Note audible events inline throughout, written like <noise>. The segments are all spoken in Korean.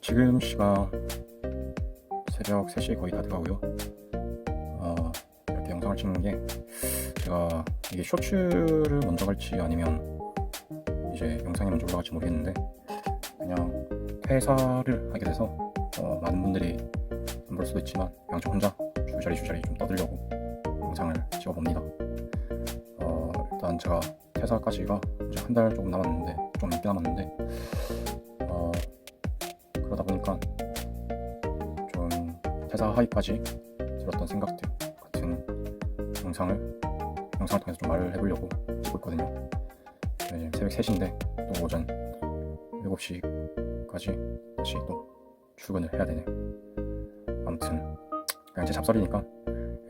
지금 시각 새벽 3시 거의 다 돼가고요. 어, 이렇게 영상을 찍는 게 제가 이게 쇼츠를 먼저 갈지 아니면 이제 영상이 먼저 올라갈지 모르겠는데 그냥 퇴사를 하게 돼서 어, 많은 분들이 안 볼 수도 있지만 그냥 저 혼자 줄자리 줄자리 좀 떠들려고 영상을 찍어봅니다. 어, 일단 제가 퇴사까지가 이제 한 달 조금 남았는데 좀 넘게 남았는데 어, 퇴사 하기까지 들었던 생각들 같은 영상을 영상을 통해서 좀 말을 해보려고 찍고 있거든요. 네, 새벽 3시인데 또 오전 7시까지 다시 또 출근을 해야 되네. 아무튼 그냥 제 잡설이니까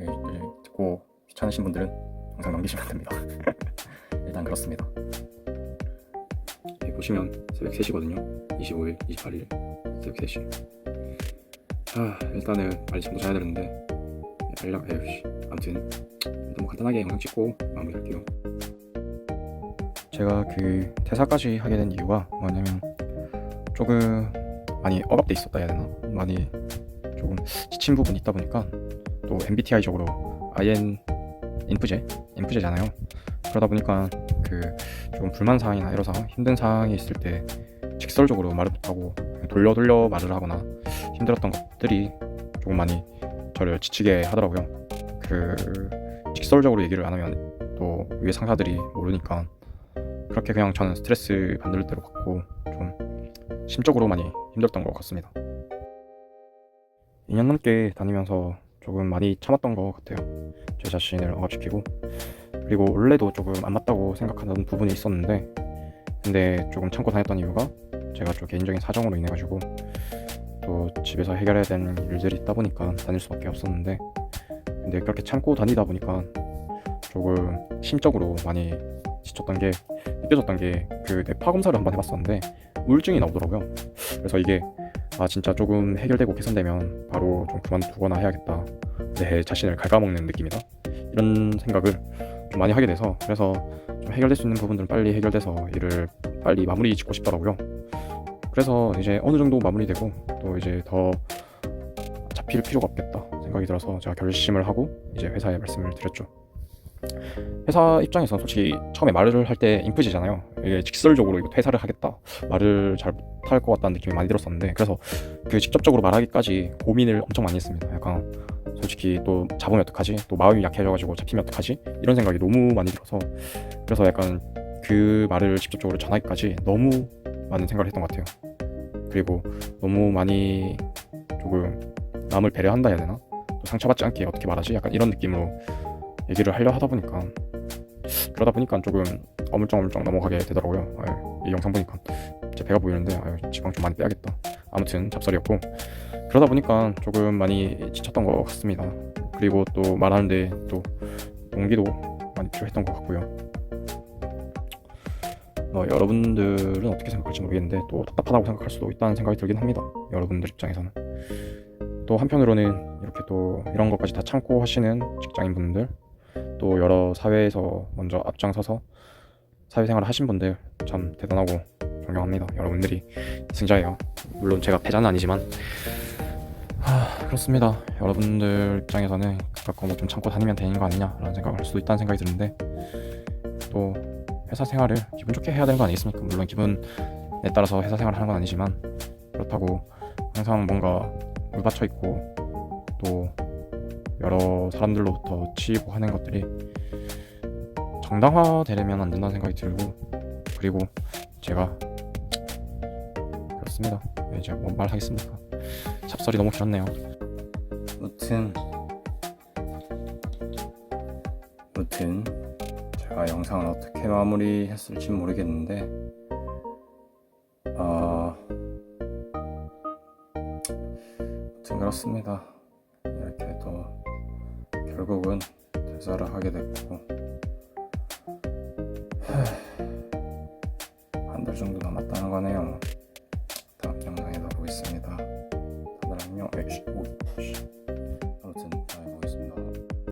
예, 듣고 귀찮으신 분들은 영상 넘기시면 됩니다. <laughs> 일단 그렇습니다. 여기 보시면 새벽 3시거든요. 25일, 28일 새벽 3시. 아 일단은 잠도 자야 되는데 연락 에휴씨 아무튼 일단 뭐 간단하게 영상 찍고 마무리할게요. 제가 그 퇴사까지 하게 된 이유가 뭐냐면 조금 많이 억압돼 있었다 해야 되나 많이 조금 지친 부분이 있다 보니까 또 MBTI적으로 IN 인프제 인프제잖아요. 그러다 보니까 그 조금 불만 사항이나 이런 상황 힘든 상황이 있을 때 직설적으로 말을 못하고 돌려 돌려 말을 하거나 힘들었던 것들이 조금 많이 저를 지치게 하더라고요. 그 직설적으로 얘기를 안 하면 또 위에 상사들이 모르니까 그렇게 그냥 저는 스트레스 받을 대로 받고 좀 심적으로 많이 힘들었던 것 같습니다. 2년 넘게 다니면서 조금 많이 참았던 것 같아요. 제 자신을 억압시키고 그리고 원래도 조금 안 맞다고 생각하는 부분이 있었는데 근데 조금 참고 다녔던 이유가 제가 좀 개인적인 사정으로 인해 가지고 또 집에서 해결해야 되는 일들이 있다 보니까 다닐 수밖에 없었는데 근데 그렇게 참고 다니다 보니까 조금 심적으로 많이 지쳤던 게 느껴졌던 게 그 뇌파 검사를 한번 해봤었는데 우울증이 나오더라고요. 그래서 이게 아 진짜 조금 해결되고 개선되면 바로 좀 그만두거나 해야겠다. 내 자신을 갉아먹는 느낌이다. 이런 생각을 좀 많이 하게 돼서 그래서 좀 해결될 수 있는 부분들은 빨리 해결돼서 일을 빨리 마무리 짓고 싶더라고요. 그래서 이제 어느 정도 마무리되고 또 이제 더 잡힐 필요가 없겠다 생각이 들어서 제가 결심을 하고 이제 회사에 말씀을 드렸죠. 회사 입장에서 솔직히 처음에 말을 할 때 인프제잖아요. 이게 직설적으로 이거 퇴사를 하겠다 말을 잘 못할 것 같다는 느낌이 많이 들었었는데 그래서 그 직접적으로 말하기까지 고민을 엄청 많이 했습니다. 약간 솔직히 또 잡으면 어떡하지? 또 마음이 약해져가지고 잡히면 어떡하지? 이런 생각이 너무 많이 들어서 그래서 약간 그 말을 직접적으로 전하기까지 너무 많은 생각을 했던 것 같아요. 그리고 너무 많이 조금 남을 배려한다 해야 되나? 또 상처받지 않게 어떻게 말하지? 약간 이런 느낌으로 얘기를 하려 하다 보니까 그러다 보니까 조금 어물쩡어물쩡 넘어가게 되더라고요. 아유, 이 영상 보니까 제 배가 보이는데 아유, 지방 좀 많이 빼야겠다. 아무튼 잡설이었고 그러다 보니까 조금 많이 지쳤던 것 같습니다. 그리고 또 말하는데 또 용기도 많이 필요했던 것 같고요. 뭐 여러분들은 어떻게 생각할지 모르겠는데 또 답답하다고 생각할 수도 있다는 생각이 들긴 합니다. 여러분들 입장에서는 또 한편으로는 이렇게 또 이런 것까지 다 참고 하시는 직장인분들 또 여러 사회에서 먼저 앞장서서 사회생활을 하신 분들 참 대단하고 존경합니다. 여러분들이 승자예요. 물론 제가 패자는 아니지만 하, 그렇습니다. 여러분들 입장에서는 그렇고 뭐 좀 참고 다니면 되는 거 아니냐라는 생각을 할 수도 있다는 생각이 드는데 또 회사 생활을 기분 좋게 해야 되는 거 아니겠습니까? 물론 기분에 따라서 회사 생활을 하는 건 아니지만 그렇다고 항상 뭔가 물받쳐 있고 또 여러 사람들로부터 치이고 하는 것들이 정당화되려면 안 된다는 생각이 들고 그리고 제가 그렇습니다. 네, 제가 뭔 말 하겠습니까? 잡설이 너무 길었네요. 무튼 무튼 아, 제가 영상을 어떻게 마무리했을지 모르겠는데 아 어, 그렇습니다. 이렇게 또 결국은 대사를 하게 됐고 한 달 정도 남았다는 거네요. 다음 영상에 나오겠습니다. 다들 안녕. 에이, 오,